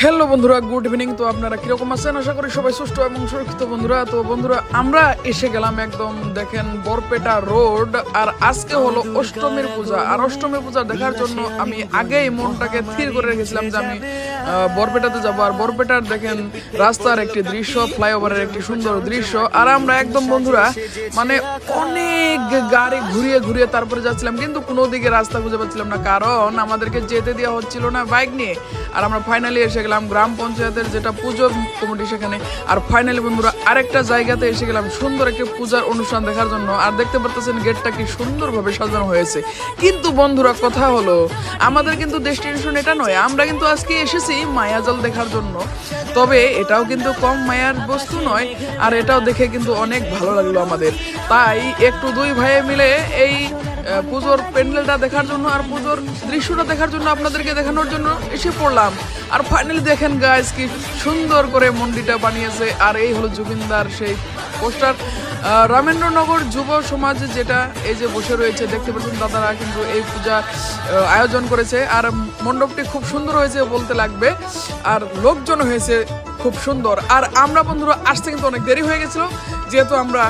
Hello বন্ধুরা good evening তো আপনারা কীরকম আছেন? আশা করি সবাই সুস্থ এবং সুরক্ষিত বন্ধুরা। তো বন্ধুরা, আমরা এসে গেলাম একদম, দেখেন, বরপেটা রোড। আর আজকে হলো অষ্টমীর পূজা। আর অষ্টমীর পূজা দেখার জন্য আমি আগেই মনটাকে স্থির করে রেখেছিলাম যে আমি বরপেটাতে যাব। আর বরপেটার, দেখেন, রাস্তার একটি দৃশ্য, ফ্লাইওভারের একটি সুন্দর দৃশ্য। আর আমরা একদম, বন্ধুরা মানে অনেক গাড়ি ঘুরিয়ে ঘুরিয়ে তারপরে যাচ্ছিলাম। কিন্তু কোনো দিকে রাস্তা খুঁজে পাচ্ছিলাম না। কারণ আমাদেরকে যেতে দেওয়া হচ্ছিল না বাইক নিয়ে। আর আমরা ফাইনালি এসে গেলাম গ্রাম পঞ্চায়েতের যেটা পুজো কমিটি সেখানে। আর ফাইনালি বন্ধুরা, আরেকটা জায়গাতে এসে গেলাম সুন্দর একটি পূজার অনুষ্ঠান দেখার জন্য। আর দেখতে পারতেছেন গেটটা কি সুন্দরভাবে সাজানো হয়েছে। কিন্তু বন্ধুরা, কথা হলো, আমাদের কিন্তু ডেস্টিনেশন এটা নয়। আমরা কিন্তু আজকে এসেছি মায়াজল দেখার জন্য। তবে এটাও কিন্তু কম মায়ার বস্তু নয়, আর এটাও দেখে কিন্তু অনেক ভালো লাগল আমাদের। তাই একটু দুই ভাইয়ে মিলে এই পুজোর প্যান্ডেলটা দেখার জন্য আর পুজোর দৃশ্যটা দেখার জন্য আপনাদেরকে দেখানোর জন্য এসে পড়লাম। আর ফাইনালি দেখেন গাইস কি সুন্দর করে মন্দিরটা বানিয়েছে। আর এই হলো জুবিনদার সেই পোস্টার। রামেন্দ্রনগর যুব সমাজ যেটা, এই যে বসে রয়েছে, দেখতে পাচ্ছেন দাদারা কিন্তু এই পূজা আয়োজন করেছে। আর মণ্ডপটি খুব সুন্দর হয়েছে বলতে লাগবে। আর লোকজন হয়েছে খুব সুন্দর। আর আমরা বন্ধুরা, আসতে কিন্তু অনেক দেরি হয়ে গেছিল। যেহেতু আমরা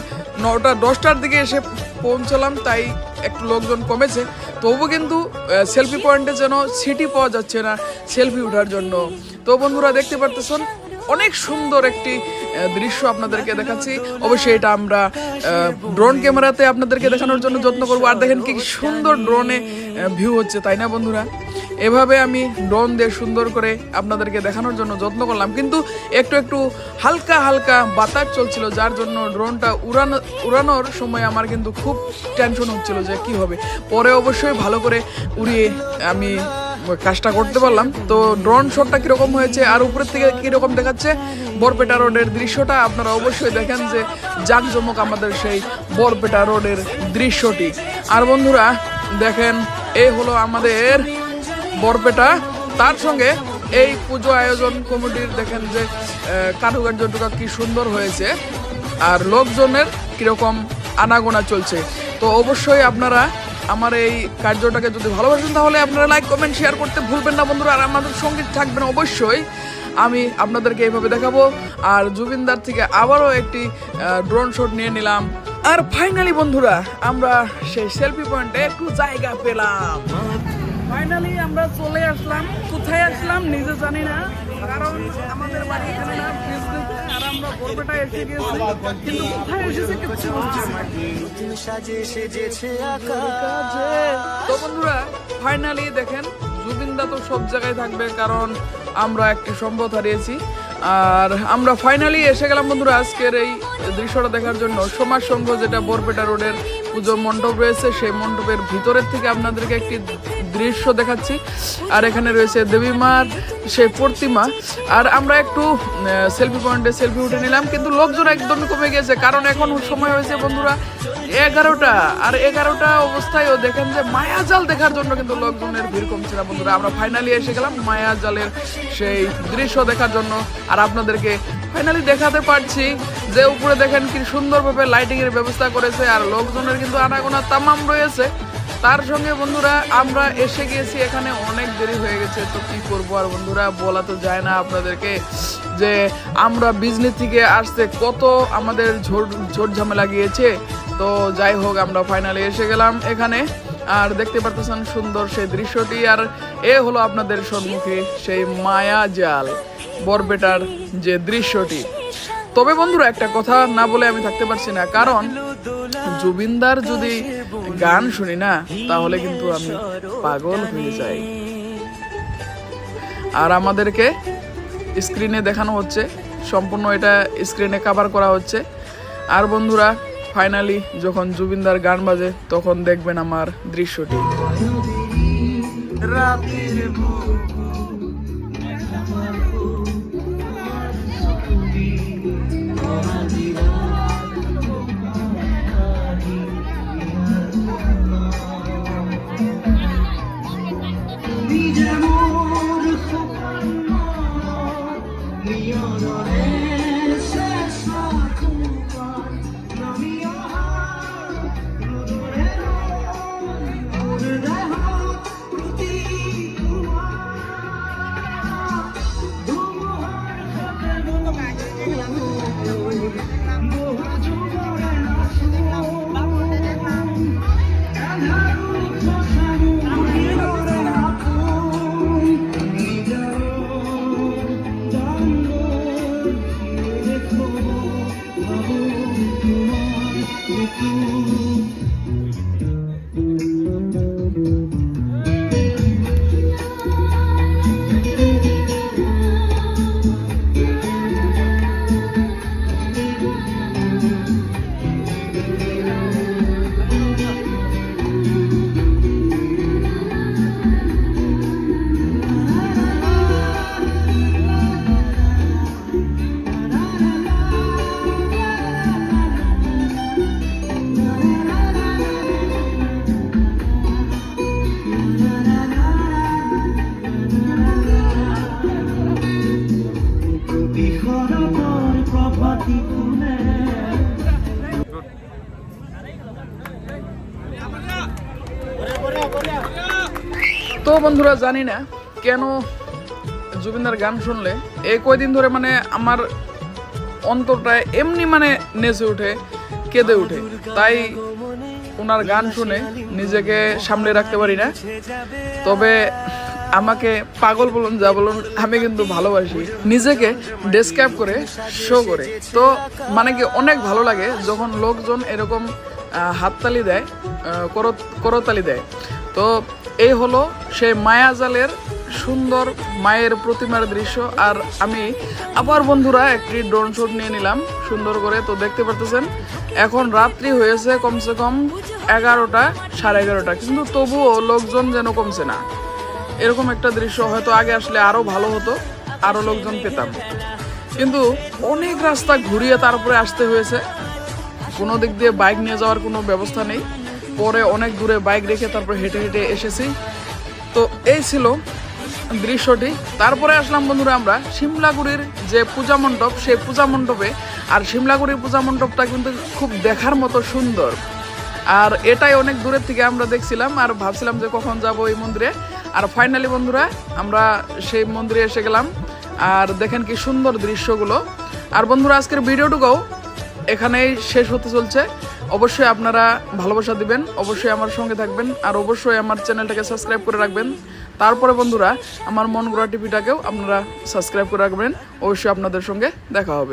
নটা দশটার দিকে এসে পৌঁছলাম, তাই একটু লোকজন কমেছে। তবু কিন্তু সেলফি পয়েন্টে যেন সিটি পাওয়া যাচ্ছে না সেলফি ওঠার জন্য। তো বন্ধুরা, দেখতে পারতেছেন, অনেক সুন্দর একটি দৃশ্য আপনাদেরকে দেখাচ্ছি। অবশ্যই এটা আমরা ড্রোন ক্যামেরাতে আপনাদেরকে দেখানোর জন্য যত্ন করব। আর দেখেন কি সুন্দর ড্রোনে ভিউ হচ্ছে, তাই না বন্ধুরা? এভাবে আমি ড্রোন দিয়ে সুন্দর করে আপনাদেরকে দেখানোর জন্য যত্ন করলাম। কিন্তু একটু একটু হালকা হালকা বাতাস চলছিল, যার জন্য ড্রোনটা উড়ানো, উড়ানোর সময় আমার কিন্তু খুব টেনশন হচ্ছিল যে কি হবে। পরে অবশ্যই ভালো করে উড়িয়ে আমি কাজটা করতে পারলাম। তো ড্রোন শটটা কীরকম হয়েছে আর উপরের থেকে কীরকম দেখাচ্ছে, বরপেটা রোডের দৃশ্যটা আপনারা অবশ্যই দেখেন যে জাঁকজমক আমাদের সেই বরপেটা রোডের দৃশ্যটি। আর বন্ধুরা, দেখেন এই হলো আমাদের বরপেটা। তার সঙ্গে এই পুজো আয়োজন কমিটির দেখেন যে আহ, কারুকার্যটুকা কি সুন্দর হয়েছে আর লোকজনের কীরকম আনাগোনা চলছে। তো অবশ্যই আপনারা আমার এই কার্যটাকে যদি ভালোবাসেন তাহলে আপনারা লাইক কমেন্ট শেয়ার করতে ভুলবেন না বন্ধুরা। আর আমাদের সঙ্গে থাকবেন অবশ্যই। আমি আপনাদেরকে এইভাবে দেখাবো। আর জুবিনদার থেকে আবারও একটি ড্রোন শট নিয়ে নিলাম। আর ফাইনালি বন্ধুরা আমরা সেই সেলফি পয়েন্টে একটু জায়গা পেলাম। ফাইনালি আমরা চলে আসলাম। কোথায় আসলাম নিজে জানি না, কারণ আমাদের বাড়ি এখানে না ফাইনালি দেখেন, জুবিনদা তো সব জায়গায় থাকবে, কারণ আমরা একটি হারিয়েছি। আর আমরা ফাইনালি এসে গেলাম বন্ধুরা, আজকের এই দৃশ্যটা দেখার জন্য। সমাজ সংঘ যেটা বরপেটা রোডের পুজো মণ্ডপ রয়েছে, সেই মণ্ডপের ভিতরের থেকে আপনাদেরকে একটি দৃশ্য দেখাচ্ছি। আর এখানে রয়েছে দেবী মার সেই প্রতিমা। আর আমরা একটু সেলফি পয়েন্টে সেলফি উঠে নিলাম, কিন্তু লোকজন একদম কমে গেছে, কারণ এখন সময় হয়েছে বন্ধুরা এগারোটা। আর এগারোটা অবস্থায়ও দেখেন যে মায়াজাল দেখার জন্য কিন্তু লোকজনের ভিড় কমছে না বন্ধুরা। আমরা ফাইনালি এসে গেলাম মায়াজালের সেই দৃশ্য দেখার জন্য। আর আপনাদেরকে ফাইনালি দেখাতে পারছি। যে উপরে দেখেন কি সুন্দরভাবে লাইটিং এর ব্যবস্থা করেছে আর লোকজনের কিন্তু আনাগোনা তামাম রয়েছে। তার সঙ্গে বন্ধুরা, আমরা এসে গিয়েছি, এখানে অনেক দেরি হয়ে গেছে, তো কি করব? আর বন্ধুরা, বলা তো যায় না আপনাদেরকে যে আমরা বিজনেস থেকে আসতে কত আমাদের ঝোড় ঝোড় ঝামেলা গিয়েছে। তো যাই হোক, আমরা ফাইনালি এসে গেলাম এখানে। আর দেখতে পারতেছেন সুন্দর সেই দৃশ্যটি। আর এ হলো আপনাদের সম্মুখে সেই মায়া জাল, বরবেটার যে দৃশ্যটি। তবে বন্ধুরা, একটা কথা না বলে আমি থাকতে পারছি না। কারণ জুবিনদার যদি গান শুনি না, তাহলে কিন্তু আমি পাগল হয়ে যাই। আর আমাদেরকে স্ক্রিনে দেখানো হচ্ছে, সম্পূর্ণ এটা স্ক্রিনে কভার করা হচ্ছে। আর বন্ধুরা ফাইনালি যখন জুবিনদার গান বাজে, তখন দেখবেন আমার দৃশ্যটি। রাতের うん。তো বন্ধুরা জানি না কেন জুবিনদার গান শুনলে। এই কয়দিন ধরে মানে আমার অন্তরটা এমনি মানে নেচে উঠে, কেঁদে উঠে। তাই ওনার গান শুনে নিজেকে সামলে রাখতে পারি না। তবে আমাকে পাগল বলুন, যা বলুন, আমি কিন্তু ভালোবাসি। নিজেকে ডেসক্রাইব করে শো করে। তো মানে কি অনেক ভালো লাগে যখন লোকজন এরকম হাততালি দেয় করত, করতালি দেয়। তো এই হলো সেই মায়াজালের সুন্দর মায়ের প্রতিমার দৃশ্য। আর আমি আবার বন্ধুরা একটি ড্রোন শুট নিয়ে নিলাম, সুন্দর করে। তো দেখতে পারতেছেন, এখন রাত্রি হয়েছে কমসে কম এগারোটা সাড়ে এগারোটা। কিন্তু তবুও লোকজন যেন কমছে না। এরকম একটা দৃশ্য হয়তো আগে আসলে আরও ভালো হতো আরও লোকজন পেতাম। কিন্তু অনেক রাস্তা ঘুরিয়ে তারপরে আসতে হয়েছে। কোনো দিক দিয়ে বাইক নিয়ে যাওয়ার কোনো ব্যবস্থা নেই। পরে অনেক দূরে বাইক রেখে তারপর হেঁটে হেঁটে এসেছি। তো এই ছিল দৃশ্যটি। তারপরে আসলাম বন্ধুরা আমরা সিমলাগুড়ির যে পূজা মণ্ডপ, সেই পূজা মণ্ডপে। আর সিমলাগুড়ির পূজা মণ্ডপটা কিন্তু খুব দেখার মতো সুন্দর। আর এটাই অনেক দূরের থেকে আমরা দেখছিলাম আর ভাবছিলাম যে কখন যাব এই মন্দিরে। আর ফাইনালি বন্ধুরা, আমরা সেই মন্দিরে এসে গেলাম। আর দেখেন কি সুন্দর দৃশ্যগুলো। আর বন্ধুরা, আজকের ভিডিওটুকুও এখানেই শেষ হতে চলছে। অবশ্যই আপনারা ভালোবাসা দিবেন, অবশ্যই আমার সঙ্গে থাকবেন, আর অবশ্যই আমার চ্যানেলটাকে সাবস্ক্রাইব করে রাখবেন। তারপরে বন্ধুরা, আমার মন গোড়া টিভিটাকেও আপনারা সাবস্ক্রাইব করে রাখবেন, অবশ্যই আপনাদের সঙ্গে দেখা হবে।